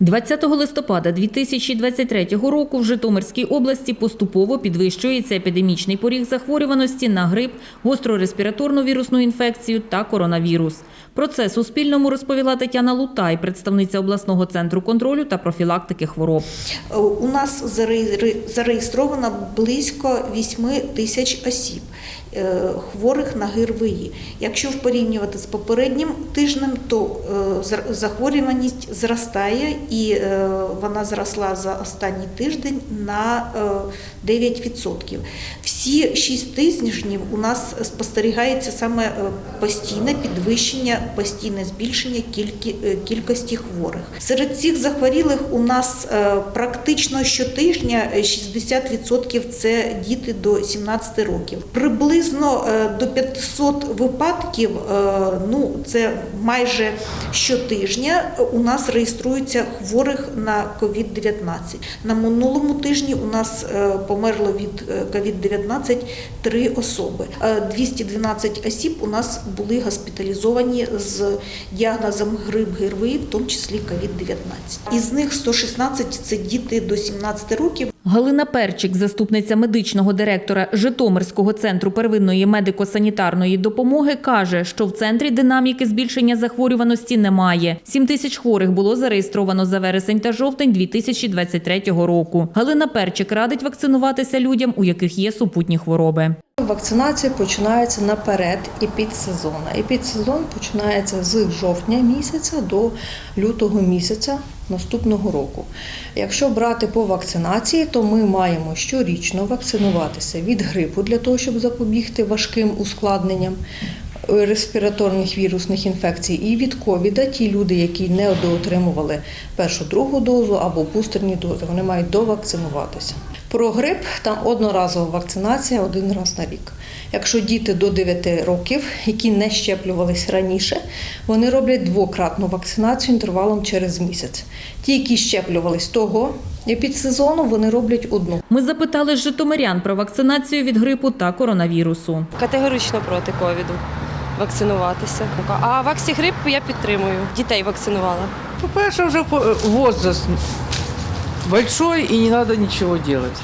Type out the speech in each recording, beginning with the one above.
20 листопада 2023 року в Житомирській області поступово підвищується епідемічний поріг захворюваності на грип, гостру респіраторну вірусну інфекцію та коронавірус. Про це Суспільному розповіла Тетяна Лутай, представниця обласного центру контролю та профілактики хвороб. У нас зареєстровано близько 8 тисяч осіб хворих на ГРВІ. Якщо порівнювати з попереднім тижнем, то е, захворюваність зростає і е, вона зросла за останній тиждень на е, 9%. Всі 6 тижнів у нас спостерігається саме е, постійне підвищення, постійне збільшення е, кількості хворих. Серед цих захворілих у нас е, практично щотижня е, 60% це діти до 17 років. Приблизно е, до 500 випадків, е, ну це майже щотижня у нас реєструється хворих на COVID-19. На минулому тижні у нас е, померло від е, COVID-19 три особи. Е, 212 осіб у нас були госпіталізовані з діагнозом грип ГРВІ, в тому числі COVID-19. Із них 116 – це діти до 17 років. Галина Перчик, заступниця медичного директора Житомирського центру первинної медико-санітарної допомоги, каже, що в центрі динаміки збільшення захворюваності немає. 7 тисяч хворих було зареєстровано за вересень та жовтень 2023 року. Галина Перчик радить вакцинуватися людям, у яких є супутні хвороби. Вакцинація починається наперед епідсезону. Епідсезон починається з жовтня місяця до лютого місяця наступного року. Якщо брати по вакцинації, то ми маємо щорічно вакцинуватися від грипу для того, щоб запобігти важким ускладненням е, респіраторних вірусних інфекцій і від ковіда. Ті люди, які не доотримували першу другу дозу або бустерні дози, вони мають довакцинуватися. Про грип там одноразова вакцинація один раз на рік. Якщо діти до 9 років, які не щеплювалися раніше, вони роблять двократну вакцинацію інтервалом через місяць. Ті, які щеплювались того епідсезону, вони роблять одну. Ми запитали житомирян про вакцинацію від грипу та коронавірусу. Категорично проти ковіду вакцинуватися. А ваксі грип я підтримую. Дітей вакцинувала. По-перше, уже по- возраст большой и не надо ничего делать.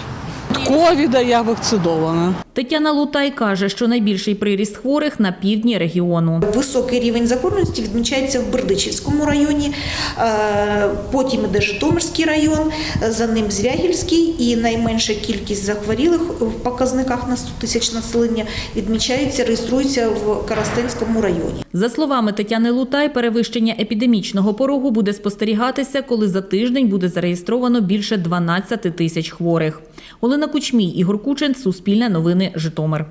ковіда я вакцинована. Тетяна Лутай каже, що найбільший приріст хворих на півдні регіону. Високий рівень захворюваності відмічається в Бердичівському районі, е, потім іде Житомирський район, за ним Звягільський і найменша кількість захворілих в показниках на 100 тисяч населення відмічається, реєструється в Карастенському районі. За словами Тетяни Лутай, перевищення епідемічного порогу буде спостерігатися, коли за тиждень буде зареєстровано більше 12 тисяч хворих. Олена Кучмій, Ігор Кучин, Суспільне Житомир.